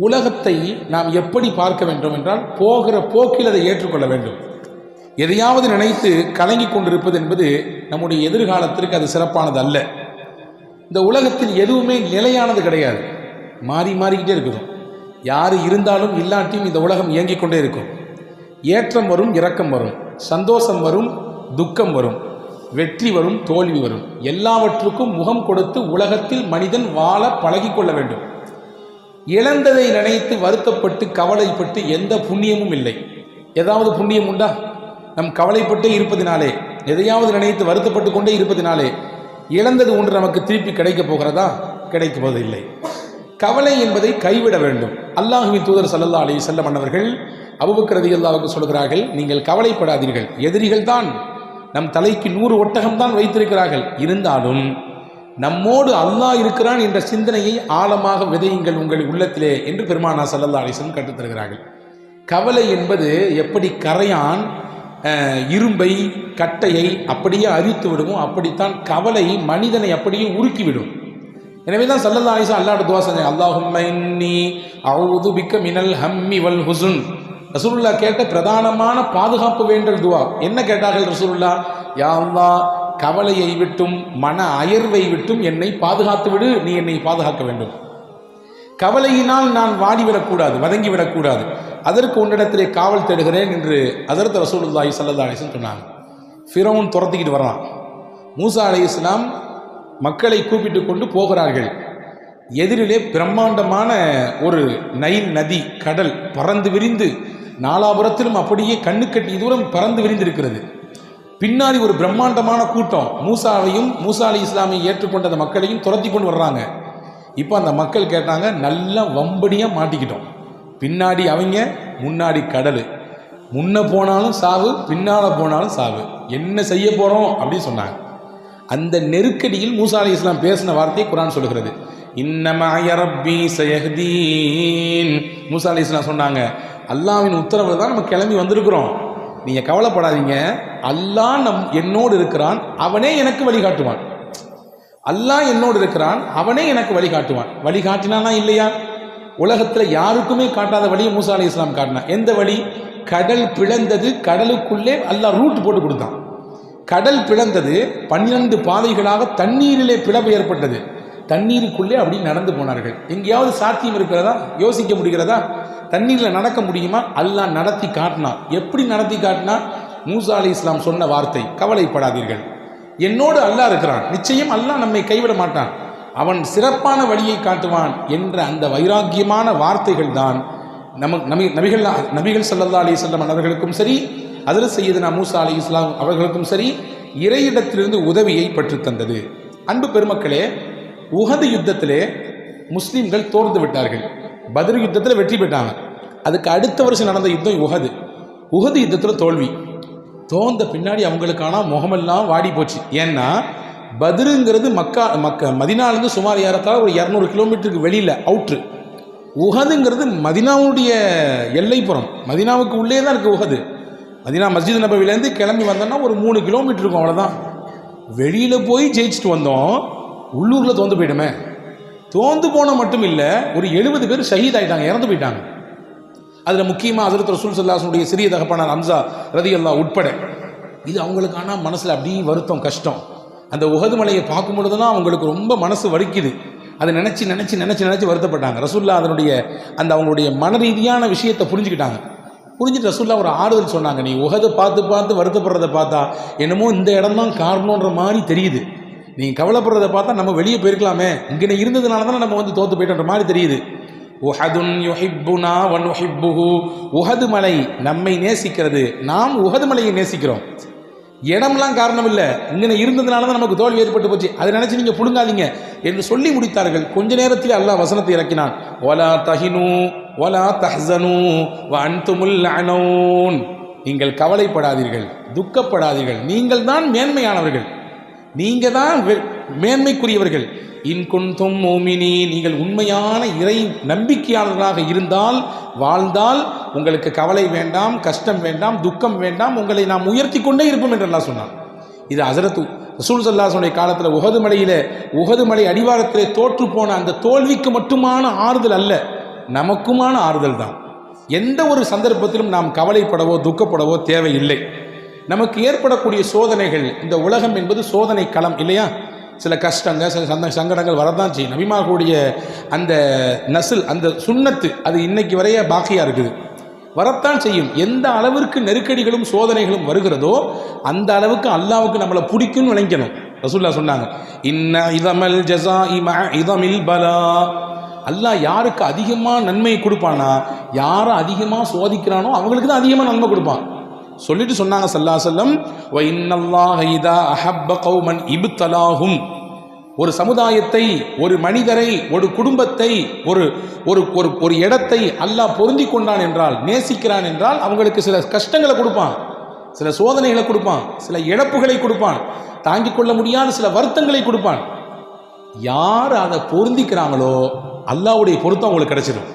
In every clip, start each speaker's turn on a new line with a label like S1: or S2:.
S1: உலகத்தை நாம் எப்படி பார்க்க வேண்டும் என்றால் போகிற போக்கில் அதை ஏற்றுக்கொள்ள வேண்டும். எதையாவது நினைத்து கலங்கி கொண்டிருப்பது என்பது நம்முடைய எதிர்காலத்திற்கு அது சிறப்பானது அல்ல. இந்த உலகத்தில் எதுவுமே நிலையானது கிடையாது. மாறி மாறிக்கிட்டே இருக்கும் யார் இருந்தாலும் இல்லாட்டியும் இந்த உலகம் இயங்கிக் கொண்டே இருக்கும். ஏற்றம் வரும் இரக்கம் வரும். சந்தோஷம் வரும் துக்கம் வரும். வெற்றி வரும் தோல்வி வரும். எல்லாவற்றுக்கும் முகம் கொடுத்து உலகத்தில் மனிதன் வாழ பழகிக்கொள்ள வேண்டும். இழந்ததை நினைத்து வருத்தப்பட்டு கவலைப்பட்டு எந்த புண்ணியமும் இல்லை. ஏதாவது புண்ணியம் உண்டா? நம் கவலைப்பட்டே இருப்பதினாலே எதையாவது நினைத்து வருத்தப்பட்டு கொண்டே இருப்பதினாலே இழந்தது ஒன்று நமக்கு திருப்பி கிடைக்கப் போகிறதா? கிடைக்கப் இல்லை கவலை என்பதை கைவிட வேண்டும். அல்லாஹுவின் தூதர் சல்லல்லா அலி செல்லம் அன்னவர்கள் அபுபக்கரதி அல்லாவுக்கு சொல்கிறார்கள் நீங்கள் கவலைப்படாதீர்கள். எதிரிகள் தான் நம் தலைக்கு நூறு ஒட்டகம் தான் வைத்திருக்கிறார்கள். இருந்தாலும் நம்மோடு அல்லாஹ் இருக்கிறான் என்ற சிந்தனையை ஆழமாக விதையுங்கள் உங்கள் உள்ளத்திலே என்று பெருமானா சல்லல்லா அலிசன் கற்றுத்தருகிறார்கள் கவலை என்பது எப்படி கரையான் இரும்பை கட்டையை அப்படியே அரித்து விடுமோ அப்படித்தான் கவலை மனிதனை அப்படியே உருக்கிவிடும். எனவே தான் சல்லல்லா அலிசா அல்லாட துவா செஞ்சேன் அல்லாஹும்ம அவுது பிக்க மினல் ஹம்மி வல் ஹுசுன். ரசூலுல்லா கேட்ட பிரதானமான பாதுகாப்பு வேண்டல் துவா. என்ன கேட்டார்கள் ரசூலுல்லா யா அல்லா கவலையை விட்டும் மன அயர்வை விட்டும் என்னை பாதுகாத்து விடு நீ என்னை பாதுகாக்க வேண்டும். கவலையினால் நான் வாடிவிடக்கூடாது வதங்கிவிடக்கூடாது அதற்கு உன்னிடத்திலே காவல் தேடுகிறேன் என்று அதர்த்த ரசூலுல்லாஹி சல்லா அலிஸ்லாம் சொன்னாங்க. ஃபிரௌன் துரத்திக்கிட்டு வர்றான். மூசா அலி இஸ்லாம் மக்களை கூப்பிட்டு கொண்டு போகிறார்கள். எதிரிலே பிரம்மாண்டமான ஒரு நைல் நதி கடல் பறந்து விரிந்து நாலாபுரத்திலும் அப்படியே கண்ணுக்கட்டி தூரம் பறந்து விரிந்திருக்கிறது. பின்னாடி ஒரு பிரம்மாண்டமான கூட்டம். மூசாவையும் மூசா அலி இஸ்லாமை ஏற்றுக்கொண்ட அந்த மக்களையும் துரத்தி கொண்டு வர்றாங்க. இப்போ அந்த மக்கள் கேட்டாங்க நல்லா வம்படியாக மாட்டிக்கிட்டோம். பின்னாடி அவங்க முன்னாடி கடல். முன்ன போனாலும் சாவு பின்னால் போனாலும் சாவு. என்ன செய்ய போகிறோம் அப்படின்னு சொன்னாங்க. அந்த நெருக்கடியில் மூசா அலி இஸ்லாம் பேசின வார்த்தையை குரான் சொல்லுகிறது. இன்னமாய சயஹ்தீன். மூசா அலி இஸ்லாம் சொன்னாங்க. அல்லாவின் உத்தரவில் தான் நம்ம கிளம்பி வந்திருக்கிறோம். நீங்கள் கவலைப்படாதீங்க. அல்லாஹ் நம் என்னோடு இருக்கிறான் அவனே எனக்கு வழிகாட்டுவான். அல்லாஹ் என்னோடு இருக்கிறான் அவனே எனக்கு வழிகாட்டுவான். வழிகாட்டினானா இல்லையா? உலகத்தில் யாருக்குமே காட்டாத வழியை மூசா அலி இஸ்லாம் காட்டினா. எந்த வழி? கடல் பிளந்தது கடலுக்குள்ளே அல்லா ரூட் போட்டு கொடுத்தான். கடல் பிளந்தது பன்னிரண்டு பாதைகளாக தண்ணீரிலே பிளவு ஏற்பட்டது. தண்ணீருக்குள்ளே அப்படி நடந்து போனார்கள். எங்கேயாவது சாத்தியம் இருக்கிறதா? யோசிக்க முடிகிறதா? தண்ணீரில் நடக்க முடியுமா? அல்லாஹ் நடத்தி காட்டினான் எப்படி நடத்தி காட்டினா? மூசா அலி இஸ்லாம் சொன்ன வார்த்தை கவலைப்படாதீர்கள். என்னோடு அல்லாஹ் இருக்கிறான். நிச்சயம் அல்லாஹ் நம்மை கைவிட மாட்டான். அவன் சிறப்பான வழியை காட்டுவான் என்ற அந்த வைராக்கியமான வார்த்தைகள் தான் நமக்கு நபி நபிகள் நபிகள் சல்லல்லா அலி சொல்லம் அவர்களுக்கும் சரி அதில் செய்யதுனா மூசா அலி இஸ்லாம் அவர்களுக்கும் சரி இறையிடத்திலிருந்து உதவியை பெற்றுத் தந்தது. அன்பு பெருமக்களே உகது யுத்தத்திலே முஸ்லீம்கள் தோர்ந்து விட்டார்கள். பத்ர் யுத்தத்தில் வெற்றி பெற்றாங்க. அதுக்கு அடுத்த வருஷம் நடந்த யுத்தம் உஹது உஹது யுத்தத்தில் தோல்வி. தோந்த பின்னாடி அவங்களுக்கான முகமெல்லாம் வாடி போச்சு. ஏன்னா பதிருங்கிறது மக்கா மக்க மதினாலேருந்து சுமார் ஏறத்தால் ஒரு இரநூறு கிலோமீட்டருக்கு வெளியில் அவுட்ரு. உகதுங்கிறது மதினாவுடைய எல்லைப்புறம். மதினாவுக்கு உள்ளே தான் இருக்குது உஹது மதினா மஸ்ஜித் நபவிலேருந்து கிளம்பி வந்தோம்னா ஒரு மூணு கிலோமீட்டர் இருக்கும் அவ்வளோதான் வெளியில் போய் ஜெயிச்சுட்டு வந்தோம் உள்ளூரில் தோந்து போயிடுமே. தோந்து போன மட்டும் இல்லை ஒரு எழுபது பேர் ஷஹீத் ஆகிட்டாங்க இறந்து போயிட்டாங்க. அதில் முக்கியமாக ஹசரத் ரசூல் சல்லாசனுடைய சிறிய தகப்பான ஹம்சா ரதி அல்லா உட்பட. இது அவங்களுக்கு ஆனால் மனசில் அப்படியே வருத்தம் கஷ்டம். அந்த உகது மலையை பார்க்கும் பொழுது தான் அவங்களுக்கு ரொம்ப மனசு வலிக்குது. அதை நினச்சி நினச்சி நினச்சி நினச்சி வருத்தப்பட்டாங்க. ரசூல்லா அதனுடைய அந்த அவங்களுடைய மன ரீதியான விஷயத்தை புரிஞ்சுக்கிட்டாங்க. புரிஞ்சுட்டு ரசூல்லா ஒரு ஆறுதல் சொன்னாங்க நீ உகதை பார்த்து பார்த்து வருத்தப்படுறதை பார்த்தா என்னமோ இந்த இடம் தான் காரணன்ற மாதிரி தெரியுது. நீ கவலைப்படுறதை பார்த்தா நம்ம வெளியே போயிருக்கலாமே. இங்கே இருந்ததுனால தான் நம்ம வந்து தோற்று போயிட்டோன்ற மாதிரி தெரியுது. உஹதுன் யுஹிப்புனா வன் உஹிப்புஹு உஹது மலை நம்மை நேசிக்கிறது. நாம் உஹது மலையை நேசிக்கிறோம். இடம்லாம் காரணம் இல்லை இங்கே இருந்ததுனால தான் நமக்கு தோல்வி ஏற்பட்டு போச்சு. அதை நினச்சி நீங்கள் புடுங்காதீங்க என்று சொல்லி முடித்தார்கள். கொஞ்ச நேரத்தில் அல்லாஹ் வசனத்தை இறக்கினான். ஒலா தஹினு ஒலா தஹனு வ அன்துமுல் நீங்கள் கவலைப்படாதீர்கள் துக்கப்படாதீர்கள். நீங்கள் தான் மேன்மையானவர்கள். நீங்கள் தான் வெ- மேன்மைக்குரியவர்கள். இன் மோமினி நீங்கள் உண்மையான இறை நம்பிக்கையாளர்களாக இருந்தால் வாழ்ந்தால் உங்களுக்கு கவலை வேண்டாம் கஷ்டம் வேண்டாம் துக்கம் வேண்டாம் உங்களை நாம் உயர்த்தி கொண்டே இருப்போம் என்று சொன்னான். இது அசரத்து ரசூல் சல்லாசனுடைய காலத்தில் உகது மலையில் உகது மலை அடிவாரத்திலே தோற்று போன அந்த தோல்விக்கு மட்டுமான ஆறுதல் அல்ல நமக்குமான ஆறுதல் தான். எந்த ஒரு சந்தர்ப்பத்திலும் நாம் கவலைப்படவோ துக்கப்படவோ தேவையில்லை. நமக்கு ஏற்படக்கூடிய சோதனைகள் இந்த உலகம் என்பது சோதனை களம் இல்லையா? சில கஷ்டங்கள் சில சந்த சங்கடங்கள் வரதான் செய்யும். நபிமார்களுடைய அந்த நசில் அந்த சுண்ணத்து அது இன்னைக்கு வரைய பாக்கியாக இருக்குது. வரத்தான் செய்யும். எந்த அளவிற்கு நெருக்கடிகளும் சோதனைகளும் வருகிறதோ அந்த அளவுக்கு அல்லாவுக்கு நம்மளை பிடிக்கும்னு நினைக்கணும். ரசூல்லா சொன்னாங்க இன்ன இதமல் ஜசா இம இதமில் பலா. அல்லாஹ் யாருக்கு அதிகமாக நன்மை கொடுப்பானா யாரை அதிகமாக சோதிக்கிறானோ அவங்களுக்கு தான் அதிகமாக நன்மை கொடுப்பான். சொல்லிட்டு சொன்னாங்க சல்லா செல்லம் வை இன்னல்லாஹ இதா அஹப்ப கௌமன் இபுத்தலாகும் ஒரு சமுதாயத்தை ஒரு மனிதரை ஒரு குடும்பத்தை ஒரு ஒரு ஒரு ஒரு இடத்தை அல்லாஹ் பொருந்தி கொண்டான் என்றால் நேசிக்கிறான் என்றால் அவங்களுக்கு சில கஷ்டங்களை கொடுப்பான் சில சோதனைகளை கொடுப்பான் சில இழப்புகளை கொடுப்பான் தாங்கிக் கொள்ள முடியாத சில வருத்தங்களை கொடுப்பான். யார் அதை பொருந்திக்கிறாங்களோ அல்லாவுடைய பொருத்தம் அவங்களுக்கு கிடைச்சிடும்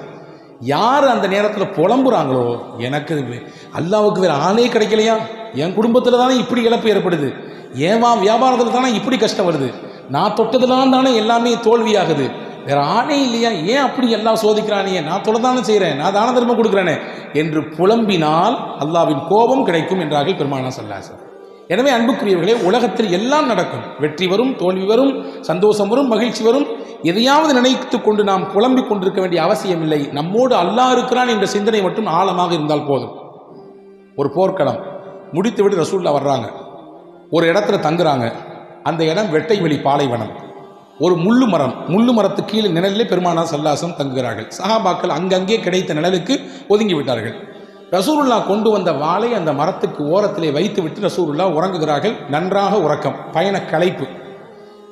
S1: யார் அந்த நேரத்தில் புலம்புறாங்களோ எனக்கு அல்லாவுக்கு வேறு ஆளே கிடைக்கலையா? என் குடும்பத்தில் தானே இப்படி இழப்பு ஏற்படுது. ஏன் வா வியாபாரத்தில் தானே இப்படி கஷ்டம் வருது. நான் தொட்டதுலாம் தானே எல்லாமே தோல்வியாகுது. வேற ஆளே இல்லையா? ஏன் அப்படி எல்லாம் சோதிக்கிறானே? நான் தொலை தானே செய்கிறேன் நான் தான தர்மம் கொடுக்குறேனே? என்று புலம்பினால் அல்லாவின் கோபம் கிடைக்கும் என்றார்கள் பெருமானா சல்லாசன் எனவே அன்புக்குரியவர்களே உலகத்தில் எல்லாம் நடக்கும். வெற்றி வரும் தோல்வி வரும் சந்தோஷம் வரும் மகிழ்ச்சி வரும். எதையாவது நினைத்து கொண்டு நாம் புலம்பிக் கொண்டிருக்க வேண்டிய அவசியம் இல்லை. நம்மோடு அல்லாஹ் இருக்கிறான் என்ற சிந்தனை மட்டும் ஆழமாக இருந்தால் போதும். ஒரு போர்க்களம். முடித்துவிட்டு ரசூல்லா வர்றாங்க. ஒரு இடத்துல தங்குறாங்க. அந்த இடம் வெட்டை வெளி பாலைவனம். ஒரு முள்ளு மரம். முள்ளு மரத்து கீழே நிழலிலே பெருமானா சல்லாசம் தங்குகிறார்கள். சஹாபாக்கள் அங்கங்கே கிடைத்த நிழலுக்கு ஒதுங்கி விட்டார்கள். ரசூருல்லா கொண்டு வந்த வாளை அந்த மரத்துக்கு ஓரத்திலே வைத்து விட்டு ரசூருல்லா உறங்குகிறார்கள். நன்றாக உறக்கம். பயண களைப்பு.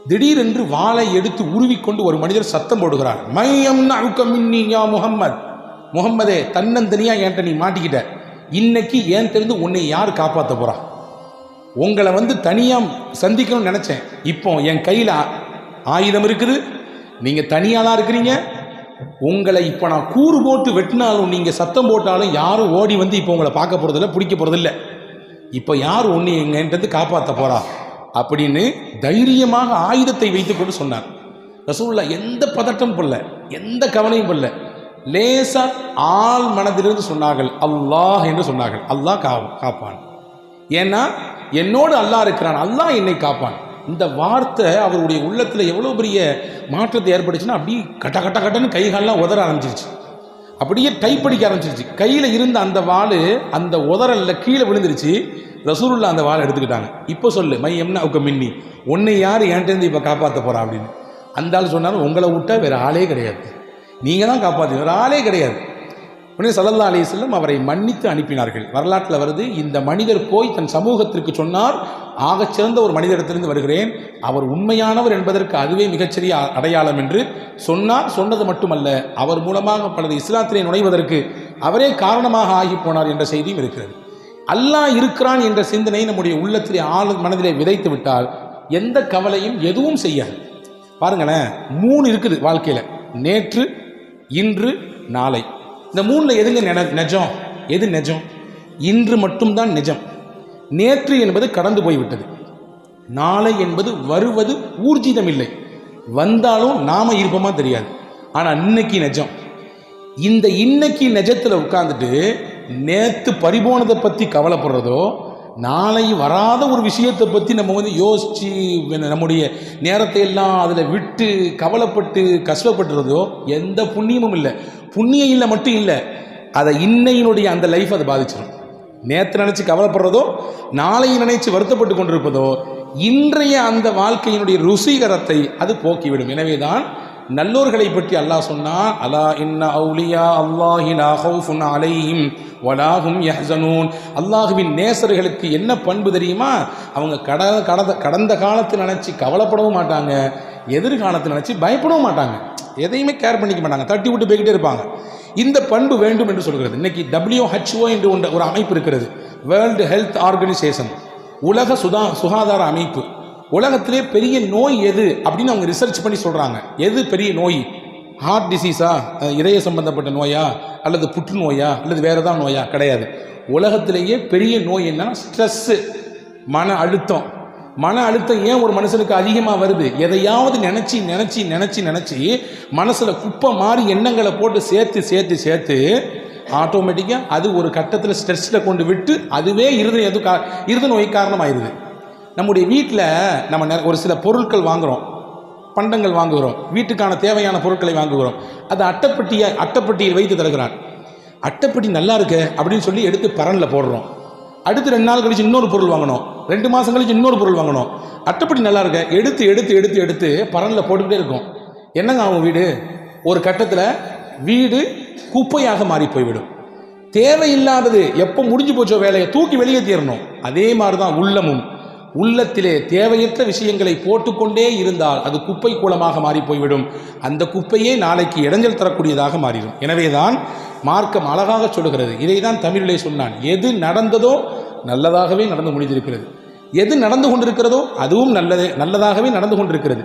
S1: திடீரென்று வாளை எடுத்து உருவிக்கொண்டு ஒரு மனிதர் சத்தம் போடுகிறார். மையம் மின்னி யா முகம்மதே. தன்னந்தனியா என்கிட்ட நீ மாட்டிக்கிட்ட. இன்னைக்கு ஏன் தெரிந்து உன்னை யார் காப்பாற்ற போறா? உங்களை வந்து தனியாக சந்திக்கணும்னு நினச்சேன். இப்போ என் கையில் ஆயுதம் இருக்குது. நீங்கள் தனியாலாம் இருக்கிறீங்க. உங்களை இப்போ நான் கூறு போட்டு வெட்டினாலும் நீங்கள் சத்தம் போட்டாலும் யாரும் ஓடி வந்து இப்போ உங்களை பார்க்க போகிறதில்ல பிடிக்க போகிறதில்ல இப்போ யார் ஒன்று எங்கன்றது காப்பாற்ற போகிறா அப்படின்னு தைரியமாக ஆயுதத்தை வைத்துக்கொண்டு சொன்னார். ரசூல்லா எந்த பதட்டம் பண்ணல எந்த கவலையும் பண்ணல லேசா ஆள் மனதிலிருந்து சொன்னார்கள் அல்லாஹ் என்று சொன்னார்கள். அல்லாஹ் கா காப்பான். ஏன்னா என்னோடு அல்லாஹ் இருக்கிறான் அல்லாஹ் என்னை காப்பான். இந்த வார்த்தை அவருடைய உள்ளத்தில் எவ்வளோ பெரிய மாற்றத்தை ஏற்படுச்சுன்னா அப்படியே கட்ட கட்ட கட்டன்னு கைகாலெலாம் உதற ஆரம்பிச்சிருச்சு. அப்படியே டைப் அடிக்க ஆரம்பிச்சிருச்சு. கையில் இருந்த அந்த வாள் அந்த உதறல்ல கீழே விழுந்துருச்சு. ரசூருல்லா அந்த வாழை எடுத்துக்கிட்டாங்க. இப்போ சொல்லு மை எம்னா உக்க மின்னி உன்னை யார் என்கிட்டேருந்து இப்போ காப்பாற்ற போகிறா அப்படின்னு. அந்த ஆள் சொன்னாலும் உங்களை விட்டா வேற ஆளே கிடையாது. நீங்கள் தான் காப்பாற்றி வேறு ஆளே கிடையாது. உடனே சல்லல்லா அலிஸ்லம் அவரை மன்னித்து அனுப்பினார்கள். வரலாற்றில் வருது இந்த மனிதர் போய் தன் சமூகத்திற்கு சொன்னார் ஆகச் சிறந்த ஒரு மனிதரிடத்திலிருந்து வருகிறேன் அவர் உண்மையானவர் என்பதற்கு அதுவே மிகச்சிறிய அடையாளம் என்று சொன்னார். சொன்னது மட்டுமல்ல அவர் மூலமாக பலர் இஸ்லாத்திலே நுழைவதற்கு அவரே காரணமாக ஆகி போனார் என்ற செய்தியும் இருக்கிறது. அல்லாஹ் இருக்கிறான் என்ற சிந்தனை நம்முடைய உள்ளத்திலே ஆழ மனதிலே விதைத்து விட்டால் எந்த கவலையும் எதுவும் செய்யாது. பாருங்களேன் மூணு இருக்குது வாழ்க்கையில். நேற்று இன்று நாளை. இந்த மூணில் எதுங்க நென- நிஜம்? எது நிஜம்? இன்று மட்டும்தான் நிஜம். நேற்று என்பது கடந்து போய்விட்டது. நாளை என்பது வருவது ஊர்ஜிதம் இல்லை வந்தாலும் நாம இருப்போமா தெரியாது. ஆனால் இன்னைக்கு நிஜம். இந்த இன்னைக்கு நிஜத்தில் உட்காந்துட்டு நேற்று பறிபோனதை பற்றி கவலைப்படுறதோ நாளை வராத ஒரு விஷயத்தை பற்றி நம்ம வந்து யோசித்து நம்முடைய நேரத்தை எல்லாம் அதில் விட்டு கவலைப்பட்டு கஷ்டப்பட்டுறதோ எந்த புண்ணியமும் இல்லை. புண்ணியம் இல்லை மட்டும் இல்லை அதை இன்னையினுடைய அந்த லைஃப் அதை பாதிச்சிடும் நேற்று நினச்சி கவலைப்படுறதோ நாளை நினைச்சு வருத்தப்பட்டு கொண்டிருப்பதோ இன்றைய அந்த வாழ்க்கையினுடைய ருசிகரத்தை அது போக்கிவிடும். எனவே தான் நல்லோர்களை பற்றி அல்லாஹ் சொன்னான் அலா இன்ன அவுலியா அல்லாஹிலா ஹவுஃபுன் அலையும் வலாகும் யஹனூன் அல்லாஹுவின் நேசர்களுக்கு என்ன பண்பு தெரியுமா? அவங்க கட கடந்த கடந்த காலத்தை நினச்சி கவலைப்படவும் மாட்டாங்க எதிர்காலத்தை நினச்சி பயப்படவும் மாட்டாங்க. எதையுமே கேர் பண்ணிக்க மாட்டாங்க தட்டி விட்டு போய்கிட்டே இருப்பாங்க. இந்த பண்பு வேண்டும் என்று சொல்கிறது. இன்னைக்கு டபிள்யூஹெச்ஓ என்று ஒன்று ஒரு அமைப்பு இருக்கிறது. வேர்ல்டு ஹெல்த் ஆர்கனைசேஷன் உலக சுதா சுகாதார அமைப்பு. உலகத்திலே பெரிய நோய் எது அப்படின்னு அவங்க ரிசர்ச் பண்ணி சொல்கிறாங்க எது பெரிய நோய்? ஹார்ட் டிசீஸா இதய சம்பந்தப்பட்ட நோயா? அல்லது புற்றுநோயா? அல்லது வேறு ஏதாவது நோயா? கிடையாது. உலகத்திலேயே பெரிய நோய் என்னன்னா ஸ்ட்ரெஸ்ஸு மன அழுத்தம். மன அழுத்தம் ஏன் ஒரு மனுஷனுக்கு அதிகமாக வருது? எதையாவது நினச்சி நினச்சி நினச்சி நினச்சி மனசில் குப்பை மாதிரி எண்ணங்களை போட்டு சேர்த்து சேர்த்து சேர்த்து ஆட்டோமேட்டிக்காக அது ஒரு கட்டத்தில் ஸ்ட்ரெஸ்ஸில் கொண்டு விட்டு அதுவே இருதய எது கா இருத நோய் காரணமாயிருது. நம்முடைய வீட்டில் நம்ம நெ- ஒரு சில பொருட்கள் வாங்குகிறோம் பண்டங்கள் வாங்குகிறோம். வீட்டுக்கான தேவையான பொருட்களை வாங்குகிறோம். அது அட்டைப்பட்டியை அட்டைப்பட்டியில் வைத்து தருகிறான் அட்டைப்பட்டி நல்லா இருக்கு அப்படின்னு சொல்லி எடுத்து பரனில் போடுறோம். அடுத்து ரெண்டு நாள் கழிச்சு இன்னொரு பொருள் வாங்கணும். ரெண்டு மாதம் கழிச்சு இன்னொரு பொருள் வாங்கணும். அட்டைப்பட்டி நல்லா இருக்க. எடுத்து எடுத்து எடுத்து எடுத்து பரனில் போட்டுக்கிட்டே இருக்கும். என்னங்க ஆகும் வீடு? ஒரு கட்டத்தில் வீடு குப்பையாக மாறி போய்விடும். தேவையில்லாதது எப்போ முடிஞ்சு போச்சோ வேலையை தூக்கி வெளியே தீரணும் அதே மாதிரி தான் உள்ளமும். உள்ளத்திலே தேவையற்ற விஷயங்களை போட்டுக்கொண்டே இருந்தால் அது குப்பை கூலமாக மாறி போய்விடும். அந்த குப்பையே நாளைக்கு இடைஞ்சல் தரக்கூடியதாக மாறிடும் எனவேதான் மார்க்கம் அழகாக சொல்லுகிறது. இதை தான் தமிழிலே சொன்னான். எது நடந்ததோ நல்லதாகவே நடந்து முடிந்திருக்கிறது. எது நடந்து கொண்டிருக்கிறதோ அதுவும் நல்லதே நல்லதாகவே நடந்து கொண்டிருக்கிறது.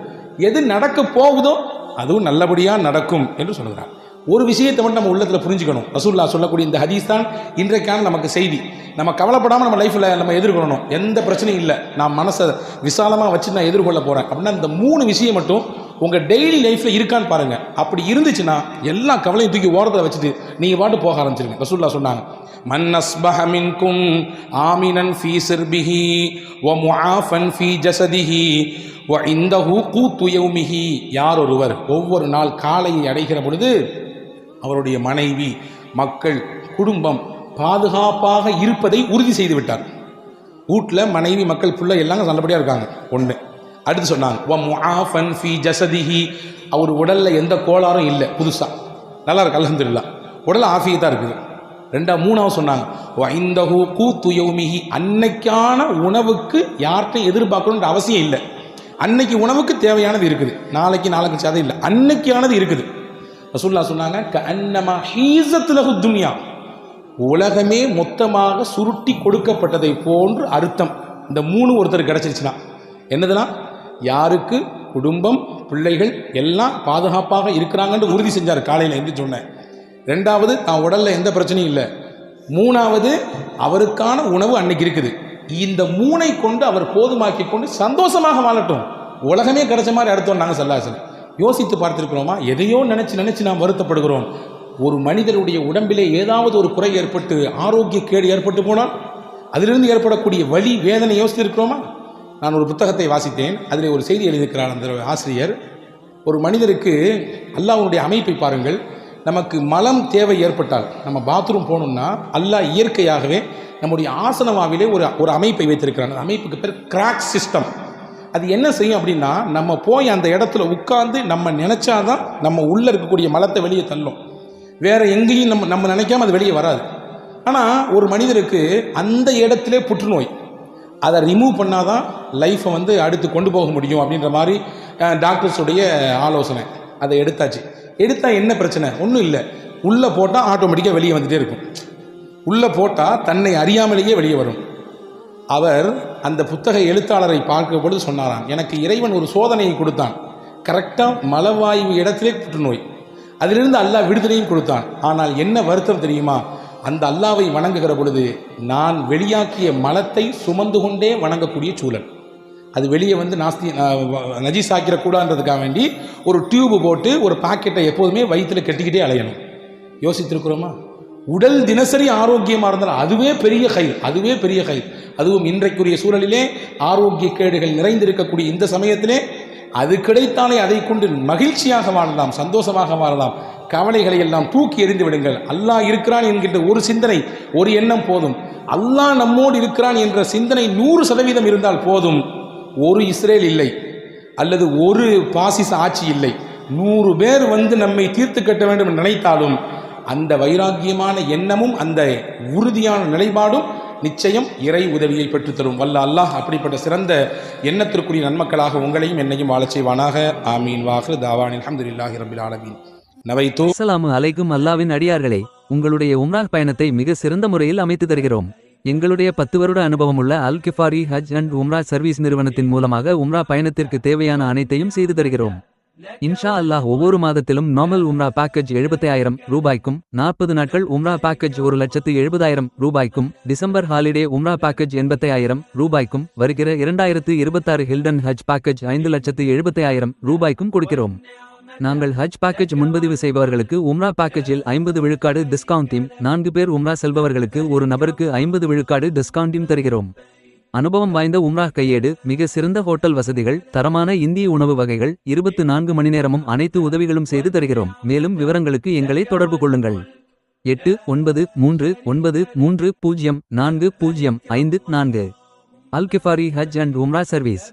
S1: எது நடக்க போகுதோ அதுவும் நல்லபடியாக நடக்கும் என்று சொல்கிறார் ஒரு விஷயத்தை மட்டும் நம்ம உள்ளத்தில் புரிஞ்சுக்கணும். ரசூல்லா சொல்லக்கூடிய இந்த ஹதீஸ் தான் இன்றைக்கான நமக்கு செய்தி. நம்ம கவலைப்படாமல் நம்ம லைஃப்பில் நம்ம எதிர்கொள்ளணும். எந்த பிரச்சனையும் இல்லை. நான் மனசை விசாலமாக வச்சு நான் எதிர்கொள்ள போகிறேன் அப்படின்னா இந்த மூணு விஷயம் மட்டும் உங்கள் டெய்லி லைஃப்பில் இருக்கான்னு பாருங்கள் அப்படி இருந்துச்சுன்னா எல்லா கவலையும் தூக்கி ஓரத்தில் வச்சுட்டு நீங்கள் பாட்டு போக ஆரம்பிச்சிருங்க. ரசூல்லா சொன்னாங்க மன்னஸ் அஸ்பஹ ஆமினன் ஃபீ சிர்பிஹி வ முஆஃபன் ஃபீ ஜசதிஹி ஓ இந்தஹு ஹூ கூ யார் ஒருவர் ஒவ்வொரு நாள் காலையை அடைகிற பொழுது அவருடைய மனைவி மக்கள் குடும்பம் பாதுகாப்பாக இருப்பதை உறுதி செய்து விட்டார். வீட்டில் மனைவி மக்கள் பிள்ளை எல்லாம் நல்லபடியாக இருக்காங்க. ஒன்று அடுத்து சொன்னாங்க "வ முஆஃபன் அவர் உடலில் எந்த கோளாறும் இல்லை புதுசாக நல்லா இருக்கு அலமதுல்லா உடல் ஆஃபியத்தாக இருக்குது. ரெண்டா மூணாவது சொன்னாங்க "வ கூத்து யௌமிஹி. அன்னைக்கான உணவுக்கு யார்கிட்டையும் எதிர்பார்க்கணுன்ற அவசியம் இல்லை. அன்னைக்கு உணவுக்கு தேவையானது இருக்குது. நாளைக்கு நாளைக்கு அது இல்லை. அன்னைக்கானது இருக்குது. ரசூல்லா சொன்னாங்க கன்னமா ஹீசத்துலகு துன்யா. உலகமே மொத்தமாக சுருட்டி கொடுக்கப்பட்டதை போன்று அர்த்தம். இந்த மூணு ஒருத்தர் கிடச்சிருச்சுன்னா. என்னதுன்னா யாருக்கு? குடும்பம் பிள்ளைகள் எல்லாம் பாதுகாப்பாக இருக்கிறாங்கன்னு உறுதி செஞ்சார் காலையில் என்று சொன்னேன் ரெண்டாவது தான் உடலில் எந்த பிரச்சனையும் இல்லை. மூணாவது அவருக்கான உணவு அன்னைக்கு இருக்குது. இந்த மூனை கொண்டு அவர் போதுமாக்கி கொண்டு சந்தோஷமாக வாழட்டும். உலகமே கிடைச்ச மாதிரி அடுத்தோம் நாங்கள் செல்லாசன் யோசித்து பார்த்திருக்கிறோமா? எதையோ நினச்சி நினச்சி நாம் வருத்தப்படுகிறோம். ஒரு மனிதனுடைய உடம்பிலே ஏதாவது ஒரு குறை ஏற்பட்டு ஆரோக்கிய கேடு ஏற்பட்டு போனால் அதிலிருந்து ஏற்படக்கூடிய வழி வேதனை யோசித்திருக்கிறோமா? நான் ஒரு புத்தகத்தை வாசித்தேன். அதில் ஒரு செய்தி எழுதியிருக்கிறார் அந்த ஆசிரியர். ஒரு மனிதருக்கு அல்லாஹ்வுடைய அமைப்பை பாருங்கள். நமக்கு மலம் தேவை ஏற்பட்டால் நம்ம பாத்ரூம் போகணும்னா அல்லாஹ் இயற்கையாகவே நம்முடைய ஆசனமாவிலே ஒரு ஒரு அமைப்பை வைத்திருக்கிறான். அந்த அமைப்புக்கு பேர் கிராக் சிஸ்டம் அது என்ன செய்யும் அப்படின்னா நம்ம போய் அந்த இடத்துல உட்காந்து நம்ம நினச்சாதான் நம்ம உள்ளே இருக்கக்கூடிய மலத்தை வெளியே தள்ளும். வேறு எங்கேயும் நம்ம நம்ம நினைக்காம அது வெளியே வராது. ஆனால் ஒரு மனிதருக்கு அந்த இடத்துல புற்றுநோய். அதை ரிமூவ் பண்ணாதான் லைஃப்பை வந்து அடுத்து கொண்டு போக முடியும் அப்படின்ற மாதிரி டாக்டர்ஸுடைய ஆலோசனை. அதை எடுத்தாச்சு. எடுத்தால் என்ன பிரச்சனை? ஒன்றும் இல்லை. உள்ளே போட்டால் ஆட்டோமேட்டிக்காக வெளியே வந்துகிட்டே இருக்கும். உள்ளே போட்டால் தன்னை அறியாமலேயே வெளியே வரும். அவர் அந்த புத்தக எழுத்தாளரை பார்க்கும் பொழுது சொன்னாராம் எனக்கு இறைவன் ஒரு சோதனையை கொடுத்தான். கரெக்டாக மலவாயு இடத்திலே புற்றுநோய். அதிலிருந்து அல்லாஹ் விடுதலையும் கொடுத்தான். ஆனால் என்ன வருத்தம் தெரியுமா? அந்த அல்லாவை வணங்குகிற பொழுது நான் வெளியாக்கிய மலத்தை சுமந்து கொண்டே வணங்கக்கூடிய சூழல். அது வெளியே வந்து நாஸ்தி நஜீஸ் ஆக்கிடக்கூடாதுன்றதுக்காக வேண்டி ஒரு டியூப் போட்டு ஒரு பாக்கெட்டை எப்போதுமே வயிற்றில் கட்டிக்கிட்டே அலையணும். யோசித்திருக்கிறோமா? உடல் தினசரி ஆரோக்கியமாக இருந்தால் அதுவே பெரிய கயிறு அதுவே பெரிய கயிறு. அதுவும் இன்றைக்குரிய சூழலிலே ஆரோக்கிய கேடுகள் நிறைந்திருக்கக்கூடிய இந்த சமயத்திலே அது கிடைத்தாலே அதை கொண்டு மகிழ்ச்சியாக வாழலாம் சந்தோஷமாக வாழலாம். கவலைகளை எல்லாம் தூக்கி எறிந்து விடுங்கள். அல்லாஹ் இருக்கிறான் என்கின்ற ஒரு சிந்தனை ஒரு எண்ணம் போதும். அல்லாஹ் நம்மோடு இருக்கிறான் என்ற சிந்தனை நூறு சதவீதம் இருந்தால் போதும். ஒரு இஸ்ரேல் இல்லை அல்லது ஒரு பாசிச ஆட்சி இல்லை. நூறு பேர் வந்து நம்மை தீர்த்து கட்ட வேண்டும் என்று நினைத்தாலும் அந்த வைராக்கியமான எண்ணமும் அந்த உறுதியான நிலைப்பாடும் நிச்சயம் இறை உதவியை பெற்றுத்தரும் வல்ல அல்லாஹ் அப்படிப்பட்ட சிறந்த எண்ணத்திற்குரிய நன்மக்களாக உங்களையும் என்னையும் வாழச் செய்வானாக. ஆமீன். வாஹு தாவானின் அல்ஹம்துலில்லாஹி ரபில் ஆலமீன். நவைத்து.
S2: அஸ்ஸலாமு அலைக்கும் அல்லாவின் அடியார்களே உங்களுடைய உம்ரால் பயணத்தை மிக சிறந்த முறையில் அமைத்து தருகிறோம். எங்களுடைய பத்து வருட அனுபவமுள்ள அல் கிஃபாரி ஹஜ் அண்ட் உம்ரா சர்வீஸ் நிறுவனத்தின் மூலமாக உம்ரா பயணத்திற்கு தேவையான அனைத்தையும் செய்து தருகிறோம். இன்ஷா அல்லாஹ் ஒவ்வொரு மாதத்திலும் நார்மல் உம்ரா பேக்கேஜ் 75000 ரூபாய்க்கும் நாற்பது நாட்கள் உம்ரா பேக்கேஜ் ஒரு லட்சத்து எழுபதாயிரம் ரூபாய்க்கும் டிசம்பர் ஹாலிடே உம்ரா பேக்கேஜ் எண்பத்தாயிரம் ரூபாய்க்கும் வருகிற இரண்டாயிரத்து இருபத்தாறு ஹில்டன் ஹஜ் பேக்கேஜ் ஐந்து லட்சத்து எழுபத்தாயிரம் ரூபாய்க்கும் கொடுக்கிறோம். நாங்கள் ஹஜ் பேக்கேஜ் முன்பதிவு செய்பவர்களுக்கு உம்ரா பேக்கேஜில் ஐம்பது விழுக்காடு டிஸ்கவுண்டையும் நான்கு பேர் உம்ரா செல்பவர்களுக்கு ஒரு நபருக்கு ஐம்பது விழுக்காடு டிஸ்கவுண்டையும் தருகிறோம். அனுபவம் வாய்ந்த உம்ரா கையேடு மிக சிறந்த ஹோட்டல் வசதிகள் தரமான இந்திய உணவு வகைகள் இருபத்து நான்கு மணி நேரமும் அனைத்து உதவிகளும் செய்து தருகிறோம். மேலும் விவரங்களுக்கு எங்களை தொடர்பு கொள்ளுங்கள். எட்டு ஒன்பது மூன்று ஒன்பது மூன்று பூஜ்ஜியம் நான்கு பூஜ்ஜியம் ஐந்து நான்கு. Alkifari Hajj and Umrah service.